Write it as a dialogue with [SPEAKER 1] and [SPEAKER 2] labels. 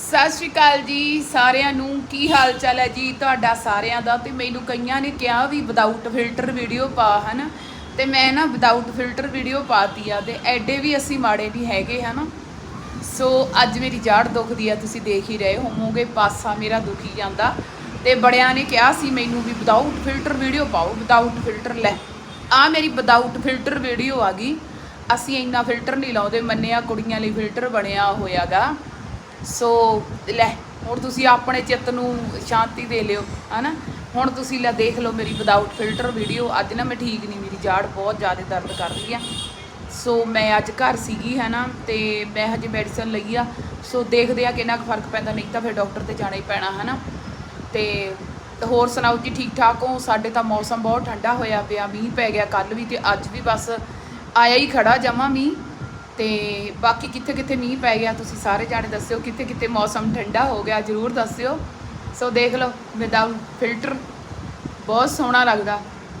[SPEAKER 1] ਸਤਿ ਸ਼੍ਰੀ ਅਕਾਲ ਜੀ ਸਾਰਿਆਂ ਨੂੰ। ਕੀ ਹਾਲ ਚਾਲ ਹੈ ਜੀ ਤੁਹਾਡਾ ਸਾਰਿਆਂ ਦਾ? ਤੇ ਮੈਨੂੰ ਕਈਆਂ ਨੇ ਕਿਹਾ ਵੀ ਵਿਦਆਊਟ ਫਿਲਟਰ ਵੀਡੀਓ ਪਾ, ਹਨ? ਤੇ ਮੈਂ ਨਾ ਵਿਦਆਊਟ ਫਿਲਟਰ ਵੀਡੀਓ ਪਾਤੀ ਆ ਤੇ ਐਡੇ ਵੀ ਅਸੀਂ ਮਾੜੇ ਨਹੀਂ ਹੈਗੇ, ਹਨਾ? ਸੋ ਅੱਜ ਮੇਰੀ ਜਾੜ ਦੁਖਦੀ ਆ, ਤੁਸੀਂ ਦੇਖ ਹੀ ਰਹੇ ਹੋਵੋਗੇ, ਪਾਸਾ ਮੇਰਾ ਦੁਖੀ ਜਾਂਦਾ। ਤੇ ਬੜਿਆਂ ਨੇ ਕਿਹਾ ਸੀ ਮੈਨੂੰ ਵੀ ਵਿਦਆਊਟ ਫਿਲਟਰ ਵੀਡੀਓ ਪਾਓ ਵਿਦਆਊਟ ਫਿਲਟਰ ਲੈ। ਆ ਮੇਰੀ ਵਿਦਆਊਟ ਫਿਲਟਰ ਵੀਡੀਓ ਆ ਗਈ। ਅਸੀਂ ਇੰਨਾ ਫਿਲਟਰ ਨਹੀਂ ਲਾਉਂਦੇ, ਮੰਨਿਆ ਕੁੜੀਆਂ ਲਈ ਫਿਲਟਰ ਬਣਿਆ ਹੋਇਆਗਾ। ਸੋ, ਲੈ, ਹੁਣ ਤੁਸੀਂ ਆਪਣੇ ਚਿੱਤ ਨੂੰ ਸ਼ਾਂਤੀ ਦੇ ਲਿਓ, ਹਨਾ? ਹੁਣ ਤੁਸੀਂ ਲੈ ਦੇਖ ਲਓ ਮੇਰੀ ਵਿਦਆਊਟ ਫਿਲਟਰ ਵੀਡੀਓ ਅੱਜ ਨਾ ਮੈਂ ਠੀਕ ਨਹੀਂ, ਮੇਰੀ ਜਾੜ ਬਹੁਤ ਜ਼ਿਆਦਾ ਦਰਦ ਕਰ ਰਹੀ ਆ। ਸੋ, ਮੈਂ ਅੱਜ ਘਰ ਸੀਗੀ ਹੈ ਨਾ ਤੇ ਮੈਂ ਹਜੇ ਮੈਡੀਸਨ ਲਈ ਆ। ਸੋ, ਦੇਖਦੇ ਆ ਕਿੰਨਾ ਕੁ ਫ਼ਰਕ ਪੈਂਦਾ, ਨਹੀਂ ਤਾਂ ਫਿਰ ਡਾਕਟਰ ਤੇ ਜਾਣਾ ਹੀ ਪੈਣਾ ਹੈ ਨਾ ਤੇ ਹੋਰ ਸੁਣਾਓ ਜੀ ਠੀਕ ਠਾਕ ਹੋ? ਸਾਡੇ ਤਾਂ ਮੌਸਮ ਬਹੁਤ ਠੰਡਾ ਹੋਇਆ ਪਿਆ, ਮੀਂਹ ਪੈ ਗਿਆ ਕੱਲ ਵੀ ਤੇ ਅੱਜ ਵੀ ਬਸ ਆਇਆ ਹੀ ਖੜਾ ਜਮਾ ਮੀਂਹ। ਤੇ ਬਾਕੀ ਕਿੱਥੇ ਕਿੱਥੇ ਮੀਂਹ ਪੈ ਗਿਆ, ਤੁਸੀਂ ਸਾਰੇ ਜਾਣੇ ਦੱਸਿਓ, ਕਿੱਥੇ ਕਿੱਥੇ ਮੌਸਮ ਠੰਡਾ ਹੋ ਗਿਆ, ਜਰੂਰ ਦੱਸਿਓ। ਸੋ ਦੇਖ ਲਓ ਵਿਦਆਊਟ ਫਿਲਟਰ ਬਹੁਤ ਸੋਹਣਾ ਲੱਗਦਾ।